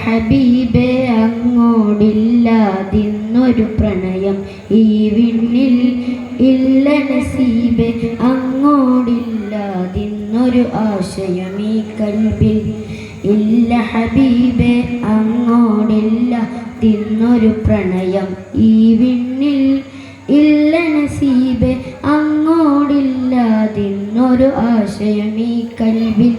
ഹബീബെ അങ്ങോടില്ലാതിന്നൊരു പ്രണയം ഈ വിണ്ണിൽ ഇല്ല നസീബെ അങ്ങോടില്ലാതിന്നൊരു ആശയം ഈ കൽബിൽ ഇല്ല ഹബീബെ അങ്ങോടില്ല തിന്നൊരു പ്രണയം ഈ വിണ്ണിൽ ഇല്ല നസീബെ അങ്ങോടില്ലാതിന്നൊരു ആശയം ഈ കൽബിൽ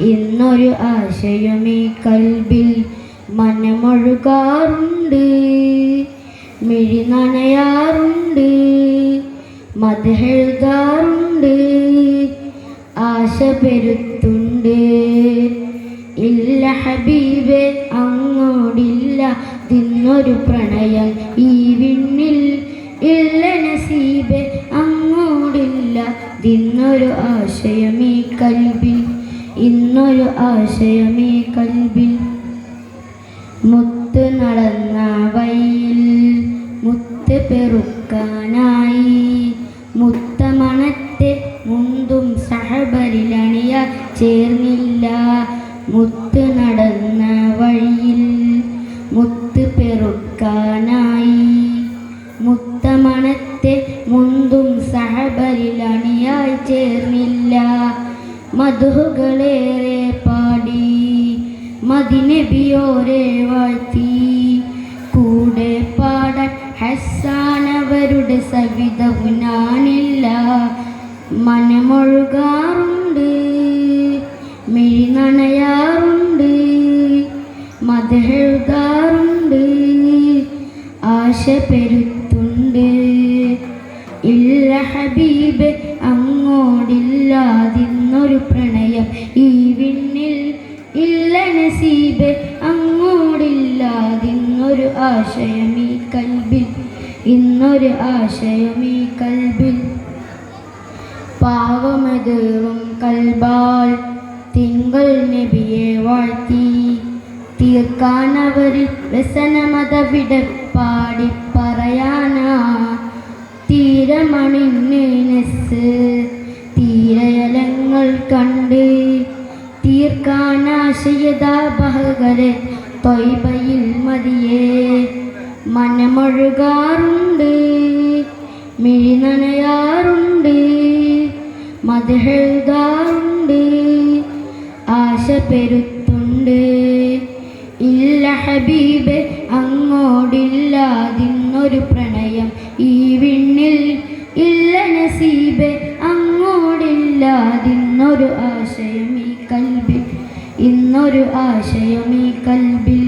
ഇന്നൊരു ആശയം ഈ കൽബിൽ മനമൊഴുകാറുണ്ട്. മിഴി നനയാറുണ്ട്. മതെഴുതാറുണ്ട് ആശ പെരുത്തുണ്ട്. ഇല്ല ഹബീബെ അങ്ങോടില്ല. തിന്നൊരു പ്രണയം ഈ വിണ്ണിൽ. ഇല്ല നസീബെ അങ്ങോടില്ല. തിന്നൊരു ആശയം ഈ കൽബിൽ. ഇന്നൊരു ആശയം ഈ കൽബിൽ. മുത്ത് നടന്ന വഴിയിൽ മുത്ത് പെറുക്കാനായി. മുത്തമണത്തെ മുന്തും സഹബരിലണിയ ചേർന്നില്ല. മുത്ത് നടന്ന വഴിയിൽ മുത്ത് പെറുക്കാനായി. മധുകളേറെ പാടി മദിനബിയോരെ വാഴ്ത്തി. കൂടെ പാടാൻ ഹസാനവരുടെ സവിധവും ഞാനില്ല. മനമൊഴുകാറുണ്ട് മിഴി നനയാറുണ്ട് മതഴുകാറുണ്ട് ആശ പെരുത്തുണ്ട്. ഇല്ല ഹബീബ് അങ്ങോടില്ലാതിന്നൊരു പ്രണയം ഈ വിണ്ണിൽ ഇല്ല നസീബ് അങ്ങോടില്ലാതിന്നൊരു ആശയം ഈ കൽബിൽ ഇന്നൊരു ആശയം ഈ കൽബിൽ. പാവമതേറും കൽബാൽ തിങ്കൾ നബിയെ വാഴ്ത്തി. തീർക്കാൻ അവർ വ്യസനമത പാടി പറയാനാ തീരമണിന്നെ നെസ് കണ്ട്. തീർക്കാനാശയതാ ബഹകരെ തൊയ്ബയിൽ മതിയേ. മനമൊഴുകാറുണ്ട് മിഴി നനയാറുണ്ട് ആശ പെരുത്തുണ്ട് ഇല്ല ഹബീബ് അങ്ങോടില്ലാതിന്നൊരു പ്രണയം ആശയം ഈ കൽബിൽ. ഇന്നൊരു ആശയം ഈ കൽബിൽ.